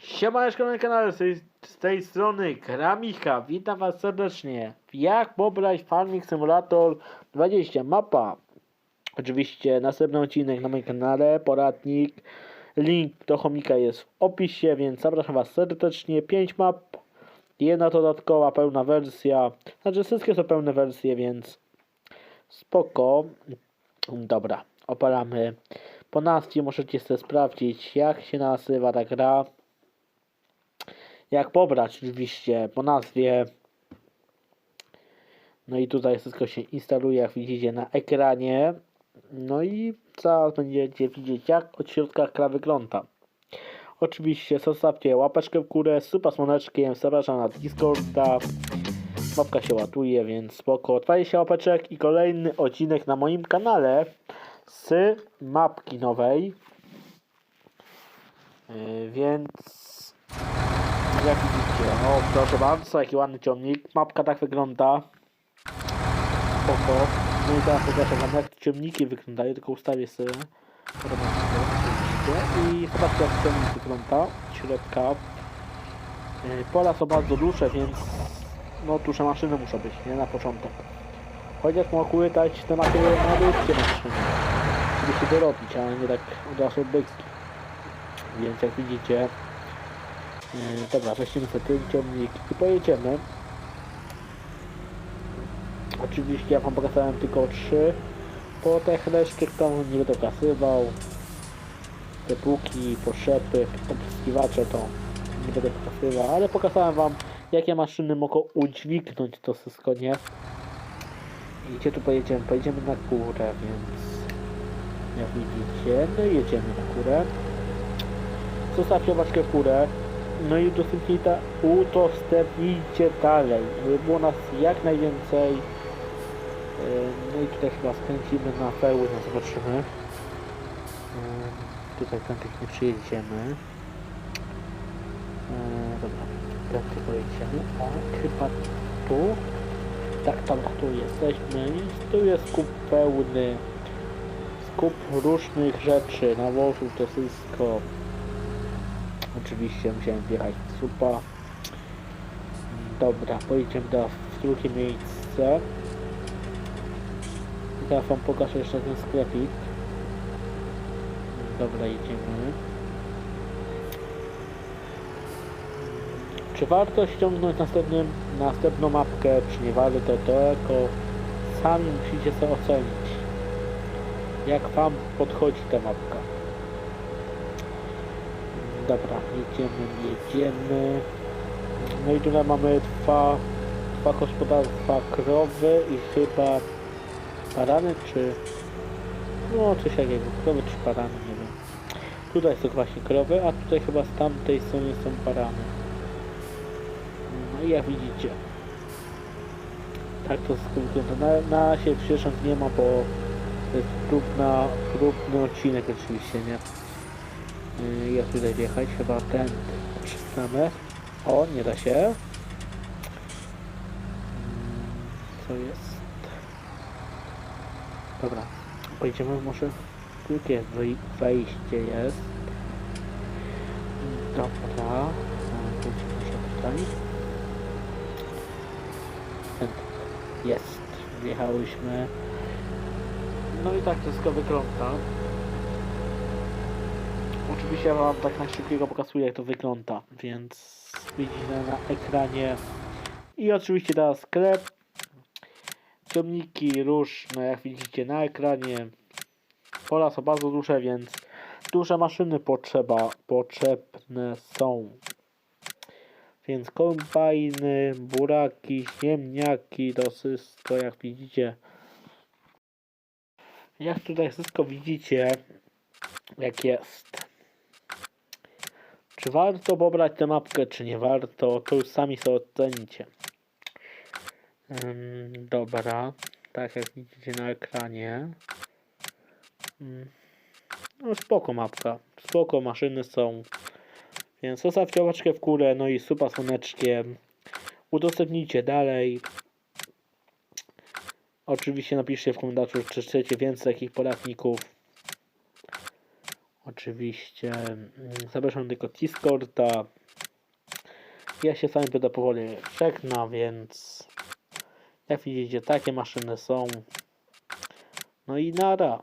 Siemaneczko na kanale, z tej, z tej strony Kramika, witam was serdecznie. Jak pobrać Farming Simulator 20 mapa. Oczywiście następny odcinek na moim kanale, poradnik, link do chomika jest w opisie, więc zapraszam was serdecznie. 5 map, jedna dodatkowa pełna wersja, znaczy wszystkie są pełne wersje, więc spoko. Dobra, opalamy. Po nazwie możecie sobie sprawdzić jak się nazywa ta gra jak pobrać oczywiście po nazwie. No i tutaj wszystko się instaluje, jak widzicie na ekranie. No i zaraz będziecie widzieć, jak od środka gra wygląda. Oczywiście zostawcie łapeczkę w górę, super słoneczkiem, zapraszam na Discorda. Mapka się ładuje, więc spoko. 20 łapeczek i kolejny odcinek na moim kanale z mapki nowej. Yy, więc jak widzicie, o proszę bardzo, jaki ładny ciągnik. Mapka tak wygląda. Spoko. No i teraz pokażę wam jak ciągniki wyglądają, tylko ustawię sobie. I zobaczcie jak ciągnik wygląda. Środka. Yy, Pola są bardzo duże, więc no duże maszyny muszą być, nie? Na początek. Chociaż mogły dać te mapy na ludzkie maszyny. Żeby się dorobić, ale nie tak od razu od. Więc jak widzicie, Dobra, weźmiemy sobie ten ciągnik i pojedziemy. Oczywiście ja wam pokazałem tylko trzy. Po te reszty kto nie będę pokazywał. Te płuki, poszepy, opryskiwacze to nie będę pokazywał, ale pokazałem wam jakie maszyny mogą udźwignąć to wszystko, nie? I gdzie tu pojedziemy? Pojedziemy na górę, więc jak widzicie, no jedziemy na górę. Zostawcie łapkę w górę. No i udostępnijcie, udostępnijcie dalej, żeby było nas jak najwięcej. Yy, No i tutaj chyba skręcimy na pełny, no zobaczymy. Yy, Tutaj prędzej nie przyjedziemy. Yy, Dobra, prędzej pojedziemy. O, chyba tu. Tak, tam, tu jesteśmy. Tu jest skup pełny. Skup różnych rzeczy. To wszystko. Oczywiście musiałem wjechać w supa. Dobra, pojedziemy do drugie miejsce. I teraz wam pokażę jeszcze ten sklepik. Dobra, jedziemy. Czy warto ściągnąć następnym, następną mapkę, czy nie warto, to jako sami musicie sobie ocenić. Jak wam podchodzi ta mapka. Dobra, jedziemy, jedziemy. No i tutaj mamy dwa, dwa gospodarstwa krowy i chyba parany, czy... No, coś takiego, krowy czy parany, nie wiem. Tutaj są właśnie krowy, a tutaj chyba z tamtej strony są parany. No i jak widzicie. Tak to wygląda. Na, na razie przyszłych nie ma, bo to jest próbna, próbny odcinek oczywiście, nie? Yy, Jak tutaj wjechać? Chyba ten przystanę. O, nie da się. Mm, Co jest? Dobra, pojedziemy może. Wej- wejście jest? Dobra. Pójdziemy się tutaj. Jest. Wjechałyśmy. No i tak to wszystko wygląda. Oczywiście ja wam tak na szybkiego pokazuję jak to wygląda, więc widzicie na ekranie. I oczywiście teraz sklep. Ciągniki różne, jak widzicie na ekranie. Pola są bardzo duże, więc duże maszyny potrzeba, potrzebne są. Więc kombajny, buraki, ziemniaki, to wszystko jak widzicie. Jak tutaj wszystko widzicie, jak jest. Czy warto pobrać tę mapkę, czy nie warto, to już sami sobie ocenicie. Ym, dobra, tak jak widzicie na ekranie. Ym, no spoko mapka, spoko maszyny są. Więc zostawcie łapeczkę w górę, no i supa słoneczkiem. Udostępnijcie dalej. Oczywiście napiszcie w komentarzu, czy chcecie więcej takich poradników. Oczywiście mm, zapraszam tylko Discorda. Ja się sami będę powoli żegna, więc jak widzicie takie maszyny są. No i nara.